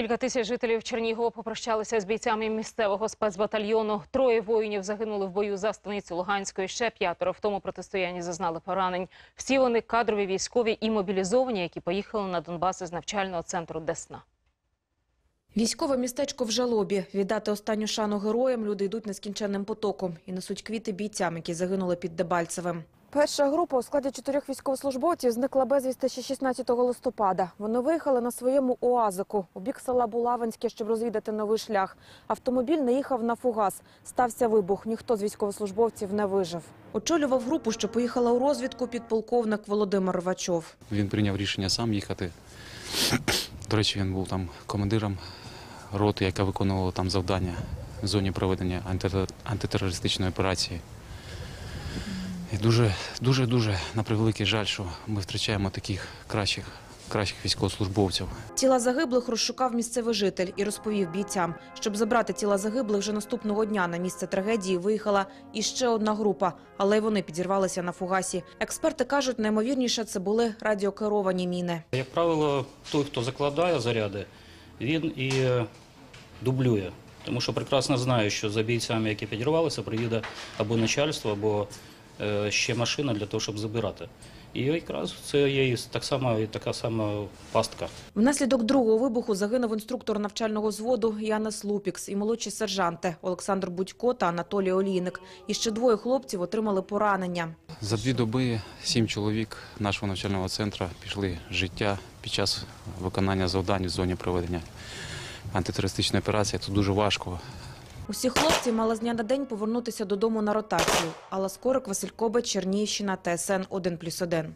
Кілька тисяч жителів Чернігова попрощалися з бійцями місцевого спецбатальйону. Троє воїнів загинули в бою за станицю Луганської. Ще п'ятеро в тому протистоянні зазнали поранень. Всі вони кадрові військові і мобілізовані, які поїхали на Донбас із навчального центру Десна. Військове містечко в жалобі. Віддати останню шану героям люди йдуть нескінченним потоком і несуть квіти бійцям, які загинули під Дебальцевим. Перша група у складі чотирьох військовослужбовців зникла безвісти ще 16 листопада. Вони виїхали на своєму УАЗику у бік села Булавинське, щоб розвідати новий шлях. Автомобіль не їхав на фугас. Стався вибух. Ніхто з військовослужбовців не вижив. Очолював групу, що поїхала у розвідку підполковник Володимир Рвачов. Він прийняв рішення сам їхати. До речі, він був там командиром роти, яка виконувала там завдання в зоні проведення анти- антитерористичної операції. І дуже, дуже, дуже на превеликий жаль, що ми втрачаємо таких кращих, кращих військовослужбовців. Тіла загиблих розшукав місцевий житель і розповів бійцям, щоб забрати тіла загиблих вже наступного дня на місце трагедії виїхала іще одна група, але й вони підірвалися на фугасі. Експерти кажуть, наймовірніше це були радіокеровані міни. Як правило, той, хто закладає заряди, він і е, дублює. Тому що прекрасно знає, що за бійцями, які підірвалися, приїде або начальство, або ще машина для того, щоб забирати. І якраз це є так само, і така сама пастка. Внаслідок другого вибуху загинув інструктор навчального взводу Янес Лупікс і молодші сержанти Олександр Будько та Анатолій Олійник. І ще двоє хлопців отримали поранення. За дві доби сім чоловік нашого навчального центру пішли з життя під час виконання завдань в зоні проведення антитерористичної операції. Це дуже важко. Усі хлопці мали з дня на день повернутися додому на ротацію. Алла Скорик, Василь Кобець, Чернігівщина, ТСН 1+,1.